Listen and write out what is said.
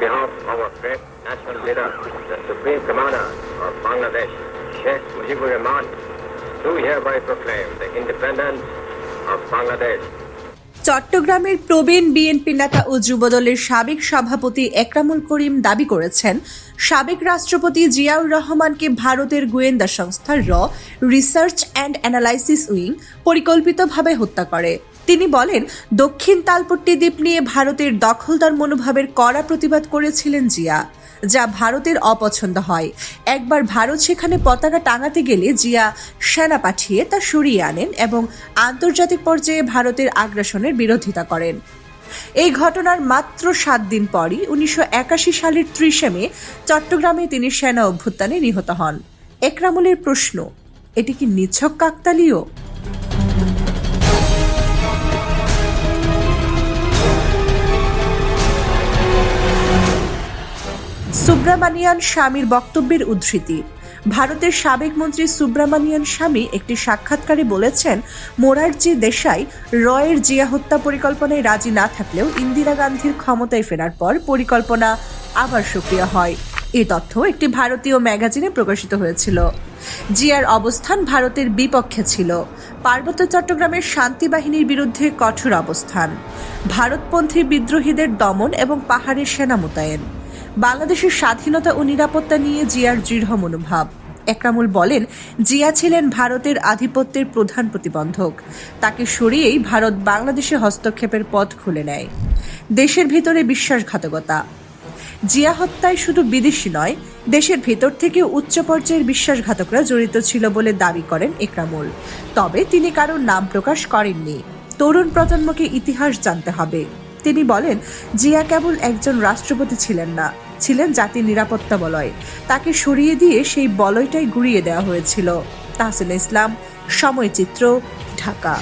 behalf of our great national leader, the Supreme Commander of Bangladesh, Sheikh Mujibur Rahman, do hereby proclaim the independence of Bangladesh. চট্টগ্রামের প্রবীণ BNP নেতা ও যুবদলের সাবেক সভাপতি একরামুল করিম দাবি করেছেন সাবেক রাষ্ট্রপতি জিয়াউর রহমানকে ভারতের গোয়েন্দা সংস্থা র রিসার্চ অ্যান্ড অ্যানালাইসিস উইং পরিকল্পিতভাবে হত্যা করে তিনি বলেন, দক্ষিণ তালপট্টি দ্বীপ নিয়ে ভারতের দখলদার মনোভাবের কড়া প্রতিবাদ করেছিলেন জিয়া, যা ভারতের অপছন্দ হয়। একবার ভারত সেখানে পতাকা টাঙাতে গেলে জিয়া সেনা পাঠিয়ে তা সরিয়ে আনেন এবং আন্তর্জাতিক পর্যায়ে ভারতের আগ্রাসনের বিরোধিতা করেন। এই ঘটনার মাত্র সাত দিন পরই উনিশশো একাশি সালের ত্রিশে মে চট্টগ্রামে তিনি সেনা অভ্যুত্থানে নিহত হন। একরামুলের প্রশ্ন, এটি কি নিছক কাকতালীয়? সুব্রামানিয়ান স্বামীর বক্তব্যের উদ্ধৃতি। ভারতের সাবেক মন্ত্রী সুব্রামানিয়ান স্বামী একটি সাক্ষাৎকারে বলেছেন মোরারজি দেশাই, রয়ের জিয়া হত্যা পরিকল্পনায় রাজি না থাকলেও ইন্দিরা গান্ধীর ক্ষমতায় ফেরার পর পরিকল্পনা আবার সক্রিয় হয়। এ তথ্য একটি ভারতীয় ম্যাগাজিনে প্রকাশিত হয়েছিল। জিয়ার অবস্থান ভারতের বিপক্ষে ছিল। পার্বত্য চট্টগ্রামের শান্তি বাহিনীর বিরুদ্ধে কঠোর অবস্থান। ভারতপন্থী বিদ্রোহীদের দমন এবং পাহাড়ের সেনা মোতায়েন। বাংলাদেশের স্বাধীনতা ও নিরাপত্তা নিয়ে জিয়ার দৃঢ় মনোভাব। একরামুল বলেন, জিয়া ছিলেন ভারতের আধিপত্যের প্রধান প্রতিবন্ধক। তাকে সরিয়েই ভারত বাংলাদেশে হস্তক্ষেপের পথ খুলে নেয়। দেশের ভিতরে বিশ্বাসঘাতকতা। জিয়া হত্যায় শুধু বিদেশি নয়, দেশের ভেতর থেকে উচ্চ পর্যায়ের বিশ্বাসঘাতকরা জড়িত ছিল বলে দাবি করেন একরামুল। তবে তিনি কারোর নাম প্রকাশ করেননি। তরুণ প্রজন্মকে ইতিহাস জানতে হবে। তিনি বলেন, জিয়া কেবল একজন রাষ্ট্রপতি ছিলেন না, ছিলেন জাতির নিরাপত্তা বলয়। তাকে সরিয়ে দিয়ে সেই বলয়টাই গুড়িয়ে দেওয়া হয়েছিল। তাহসিন ইসলাম সময়চিত্র ঢাকা।